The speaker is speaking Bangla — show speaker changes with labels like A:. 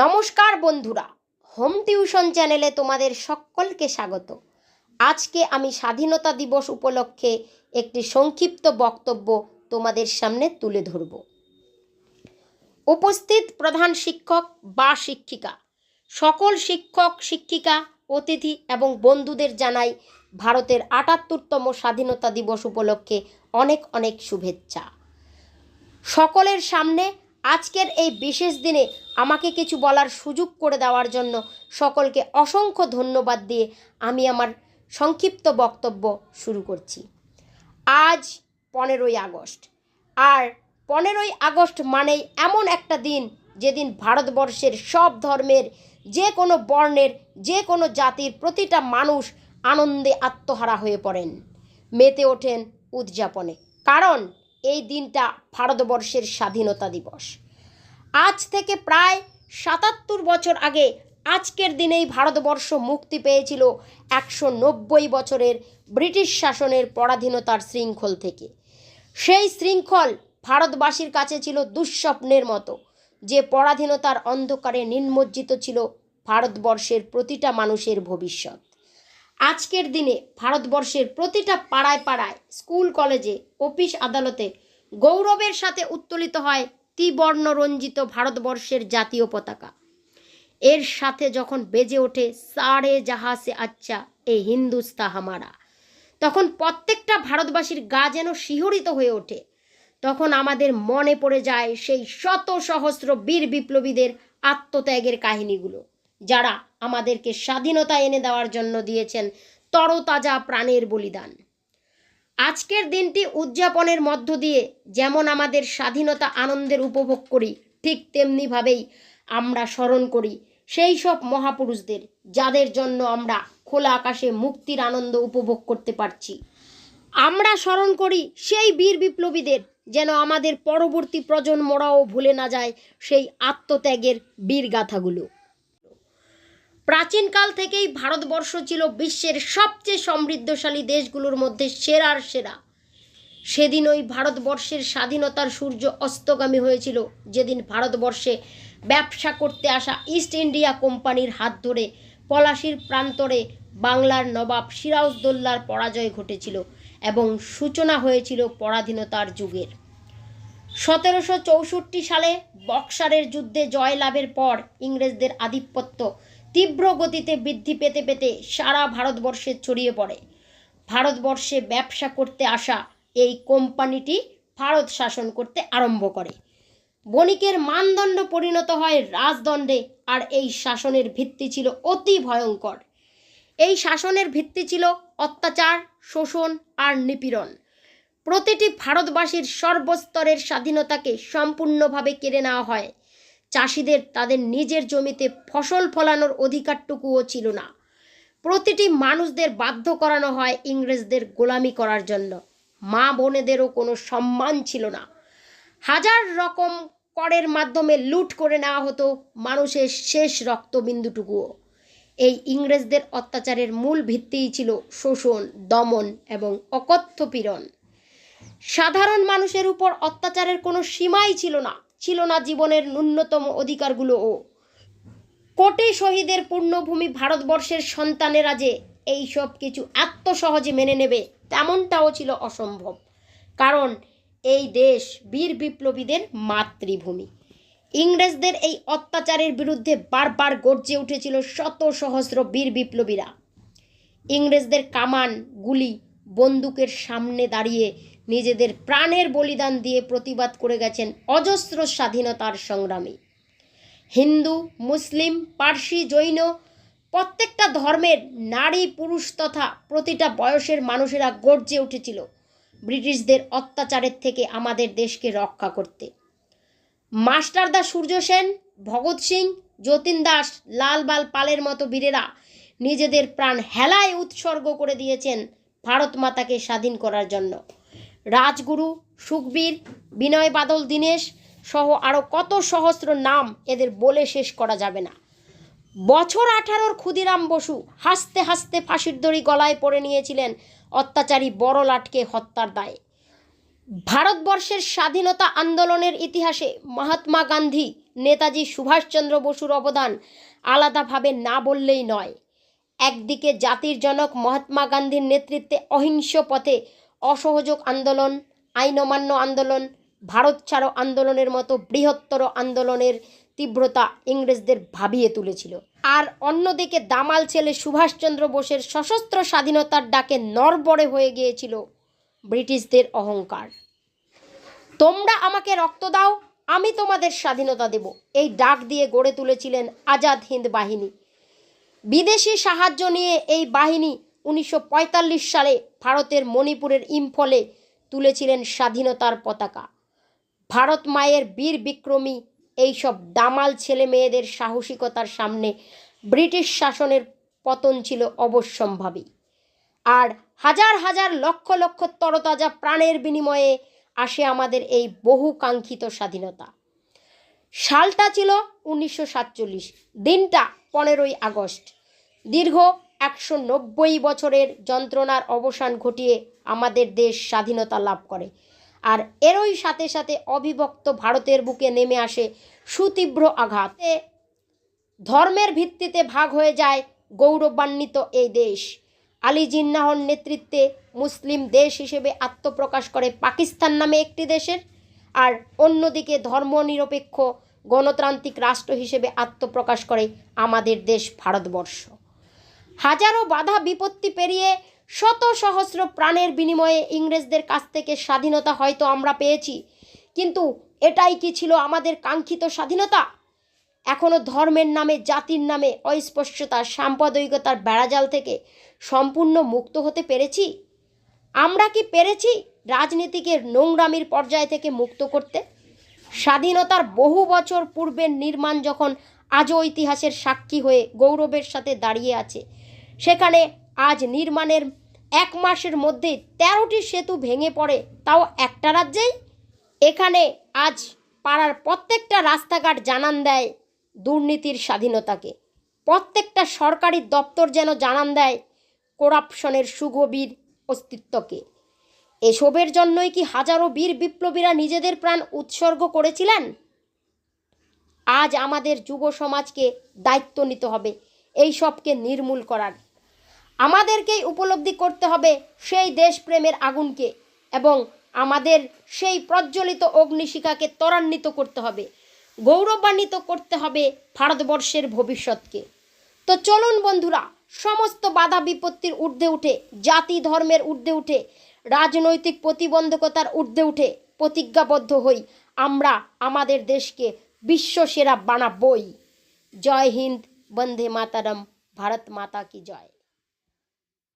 A: নমস্কার বন্ধুরা হোম টিউশন চ্যানেলে তোমাদের সকলকে স্বাগত আজকে আমি স্বাধীনতা দিবস উপলক্ষে একটি সংক্ষিপ্ত বক্তব্য তোমাদের সামনে তুলে ধরব উপস্থিত প্রধান শিক্ষক বা শিক্ষিকা সকল শিক্ষক শিক্ষিকা অতিথি এবং বন্ধুদের জানাই ভারতের আটাত্তরতম স্বাধীনতা দিবস উপলক্ষে অনেক অনেক শুভেচ্ছা সকলের সামনে আজকের এই বিশেষ দিনে আমাকে কিছু বলার সুযোগ করে দেওয়ার জন্য সকলকে অসংখ্য ধন্যবাদ দিয়ে আমি আমার সংক্ষিপ্ত বক্তব্য শুরু করছি আজ পনেরোই আগস্ট আর পনেরোই আগস্ট মানেই এমন একটা দিন যেদিন ভারতবর্ষের সব ধর্মের যে কোনো বর্ণের যে কোনো জাতির প্রতিটা মানুষ আনন্দে আত্মহারা হয়ে পড়েন মেতে ওঠেন উদযাপনে কারণ এই দিনটা ভারতবর্ষের স্বাধীনতা দিবস আজ থেকে প্রায় সাতাত্তর বছর আগে আজকের দিনেই ভারতবর্ষ মুক্তি পেয়েছিল একশো নব্বই বছরের ব্রিটিশ শাসনের পরাধীনতার শৃঙ্খল থেকে সেই শৃঙ্খল ভারতবাসীর কাছে ছিল দুঃস্বপ্নের মতো যে পরাধীনতার অন্ধকারে নির্মজ্জিত ছিল ভারতবর্ষের প্রতিটা মানুষের ভবিষ্যৎ আজকের দিনে ভারতবর্ষের প্রতিটা পাড়ায় পাড়ায় স্কুল কলেজে অফিস আদালতে গৌরবের সাথে উত্তোলিত হয় বর্ণরঞ্জিত ভারতবর্ষের জাতীয় পতাকা এর সাথে যখন বেজে ওঠে সারে জাহাসে আচ্ছা এ হিন্দুস্তা হামারা তখন প্রত্যেকটা ভারতবাসীর গা যেন শিহরিত হয়ে ওঠে তখন আমাদের মনে পড়ে যায় সেই শত সহস্র বীর বিপ্লবীদের আত্মত্যাগের কাহিনীগুলো যারা আমাদেরকে স্বাধীনতা এনে দেওয়ার জন্য দিয়েছেন তরতাজা প্রাণের বলিদান আজকের দিনটি উদযাপনের মধ্য দিয়ে যেমন আমাদের স্বাধীনতা আনন্দের উপভোগ করি ঠিক তেমনিভাবেই আমরা স্মরণ করি সেই সব মহাপুরুষদের যাদের জন্য আমরা খোলা আকাশে মুক্তির আনন্দ উপভোগ করতে পারছি আমরা স্মরণ করি সেই বীর বিপ্লবীদের যেন আমাদের পরবর্তী প্রজন্মরাও ভুলে না যায় সেই আত্মত্যাগের বীরগাথাগুলো প্রাচীনকাল থেকেই ভারতবর্ষ ছিল বিশ্বের সবচেয়ে সমৃদ্ধশালী দেশগুলোর মধ্যে সেরার সেরা সেদিন ওই ভারতবর্ষের স্বাধীনতার সূর্য অস্তগামী হয়েছিল যেদিন ভারতবর্ষে ব্যবসা করতে আসা ইস্ট ইন্ডিয়া কোম্পানির হাত ধরে পলাশির প্রান্তরে বাংলার নবাব সিরাজদোল্লার পরাজয় ঘটেছিল এবং সূচনা হয়েছিল পরাধীনতার যুগের সতেরোশো চৌষট্টি সালে বক্সারের যুদ্ধে জয়লাভের পর ইংরেজদের আধিপত্য তীব্র গতিতে বৃদ্ধি পেতে পেতে সারা ভারতবর্ষে ছড়িয়ে পড়ে ভারতবর্ষে ব্যবসা করতে আসা এই কোম্পানিটি ভারত শাসন করতে আরম্ভ করে বণিকের মানদণ্ড পরিণত হয় রাজদণ্ডে আর এই শাসনের ভিত্তি ছিল অতি ভয়ঙ্কর এই শাসনের ভিত্তি ছিল অত্যাচার শোষণ আর নিপীড়ন প্রতিটি ভারতবাসীর সর্বস্তরের স্বাধীনতাকে সম্পূর্ণভাবে কেড়ে নেওয়া হয় চাষিদের তাদের নিজের জমিতে ফসল ফলানোর অধিকারটুকুও ছিল না প্রতিটি মানুষদের বাধ্য করানো হয় ইংরেজদের গোলামি করার জন্য মা বোনেদেরও কোনো সম্মান ছিল না হাজার রকম করের মাধ্যমে লুট করে নেওয়া হতো মানুষের শেষ রক্তবিন্দুটুকুও এই ইংরেজদের অত্যাচারের মূল ভিত্তিই ছিল শোষণ দমন এবং অকথ্য পীড়ন সাধারণ মানুষের উপর অত্যাচারের কোনো সীমাই ছিল না ছিল না জীবনের ন্যূনতম অধিকারগুলোও কোটি শহীদের পূর্ণভূমি ভারতবর্ষের সন্তানেরা যে এইসব কিছু এত সহজে মেনে নেবে তেমনটাও ছিল অসম্ভব কারণ এই দেশ বীর বিপ্লবীদের মাতৃভূমি ইংরেজদের এই অত্যাচারের বিরুদ্ধে বারবার গর্জে উঠেছিল শত সহস্র বীর বিপ্লবীরা ইংরেজদের কামান গুলি বন্দুকের সামনে দাঁড়িয়ে নিজেদের প্রাণের বলিদান দিয়ে প্রতিবাদ করে গেছেন অজস্র স্বাধীনতার সংগ্রামী হিন্দু মুসলিম পার্সি জৈন প্রত্যেকটা ধর্মের নারী পুরুষ তথা প্রতিটা বয়সের মানুষেরা গর্জে উঠেছিল ব্রিটিশদের অত্যাচারের থেকে আমাদের দেশকে রক্ষা করতে মাস্টারদা সূর্য সেন ভগৎ সিং যতীন দাস লালবাল পালের মতো বীরেরা নিজেদের প্রাণ হেলায় উৎসর্গ করে দিয়েছেন ভারত মাতাকে স্বাধীন করার জন্য রাজগুরু সুখবীর বিনয় বাদল দীনেশ সহ আরও কত সহস্র নাম এদের বলে শেষ করা যাবে না বছর আঠারোর ক্ষুদিরাম বসু হাসতে হাসতে ফাঁসির দড়ি গলায় পড়ে নিয়েছিলেন অত্যাচারী বড় লাটকে হত্যার দায়ে ভারতবর্ষের স্বাধীনতা আন্দোলনের ইতিহাসে মহাত্মা গান্ধী নেতাজি সুভাষচন্দ্র বসুর অবদান আলাদাভাবে না বললেই নয় একদিকে জাতির জনক মহাত্মা গান্ধীর নেতৃত্বে অহিংস পথে অসহযোগ আন্দোলন আইন অমান্য আন্দোলন ভারত ছাড়ো আন্দোলনের মতো বৃহত্তর আন্দোলনের তীব্রতা ইংরেজদের ভাবিয়ে তুলেছিল আর অন্যদিকে দামাল ছেলে সুভাষচন্দ্র বোসের সশস্ত্র স্বাধীনতার ডাকে নরবরে হয়ে গিয়েছিল ব্রিটিশদের অহংকার তোমরা আমাকে রক্ত দাও আমি তোমাদের স্বাধীনতা দেব এই ডাক দিয়ে গড়ে তুলেছিলেন আজাদ হিন্দ বাহিনী বিদেশি সাহায্য নিয়ে এই বাহিনী উনিশশো সালে ভারতের মণিপুরের ইম্ফলে তুলেছিলেন স্বাধীনতার পতাকা ভারত মায়ের বীর বিক্রমী এইসব দামাল ছেলে মেয়েদের সাহসিকতার সামনে ব্রিটিশ শাসনের পতন ছিল অবশ্যম্ভাবী আর হাজার হাজার লক্ষ লক্ষ তরতাজা প্রাণের বিনিময়ে আসে আমাদের এই বহু কাঙ্ক্ষিত স্বাধীনতা সালটা ছিল উনিশশো সাতচল্লিশ দিনটা পনেরোই আগস্ট দীর্ঘ একশো নব্বই বছরের যন্ত্রণার অবসান ঘটিয়ে আমাদের দেশ স্বাধীনতা লাভ করে আর এরই সাথে সাথে অবিভক্ত ভারতের বুকে নেমে আসে সুতীব্র আঘাতে ধর্মের ভিত্তিতে ভাগ হয়ে যায় গৌরবান্বিত এই দেশ আলী জিন্নাহর নেতৃত্বে মুসলিম দেশ হিসেবে আত্মপ্রকাশ করে পাকিস্তান নামে একটি দেশের আর অন্যদিকে ধর্মনিরপেক্ষ গণতান্ত্রিক রাষ্ট্র হিসেবে আত্মপ্রকাশ করে আমাদের দেশ ভারতবর্ষ হাজারো বাধা বিপত্তি পেরিয়ে শত সহস্র প্রাণের বিনিময়ে ইংরেজদের কাছ থেকে স্বাধীনতা হয়তো আমরা পেয়েছি কিন্তু এটাই কি ছিল আমাদের কাঙ্ক্ষিত স্বাধীনতা এখনও ধর্মের নামে জাতির নামে অস্পষ্টতা সাম্প্রদায়িকতার বেড়াজাল থেকে সম্পূর্ণ মুক্ত হতে পেরেছি আমরা কি পেরেছি রাজনীতিকে নোংরামির পর্যায় থেকে মুক্ত করতে স্বাধীনতার বহু বছর পূর্বের নির্মাণ যখন আজও ইতিহাসের সাক্ষী হয়ে গৌরবের সাথে দাঁড়িয়ে আছে সেখানে আজ নির্মাণের এক মাসের মধ্যে তেরোটি সেতু ভেঙে পড়ে তাও একটা রাজ্যেই এখানে আজ পাড়ার প্রত্যেকটা রাস্তাঘাট জানান দেয় দুর্নীতির স্বাধীনতাকে প্রত্যেকটা সরকারি দপ্তর যেন জানান দেয় করাপশনের সুগভীর অস্তিত্বকে এসবের জন্যই কি হাজারো বীর বিপ্লবীরা নিজেদের প্রাণ উৎসর্গ করেছিলেন আজ আমাদের যুব সমাজকে দায়িত্ব নিতে হবে এই সবকে নির্মূল করার আমাদেরকেই উপলব্ধি করতে হবে সেই দেশপ্রেমের আগুনকে এবং আমাদের সেই প্রজ্বলিত অগ্নিশিখাকে ত্বরান্বিত করতে হবে গৌরবান্বিত করতে হবে ভারতবর্ষের ভবিষ্যৎকে তো চলুন বন্ধুরা সমস্ত বাধা বিপত্তির ঊর্ধ্বে উঠে জাতি ধর্মের ঊর্ধ্বে উঠে রাজনৈতিক প্রতিবন্ধকতার ঊর্ধ্বে উঠে প্রতিজ্ঞাবদ্ধ হই আমরা আমাদের দেশকে বিশ্বসেরা বানাবই জয় হিন্দ বন্দে মাতারাম ভারত মাতা কি জয়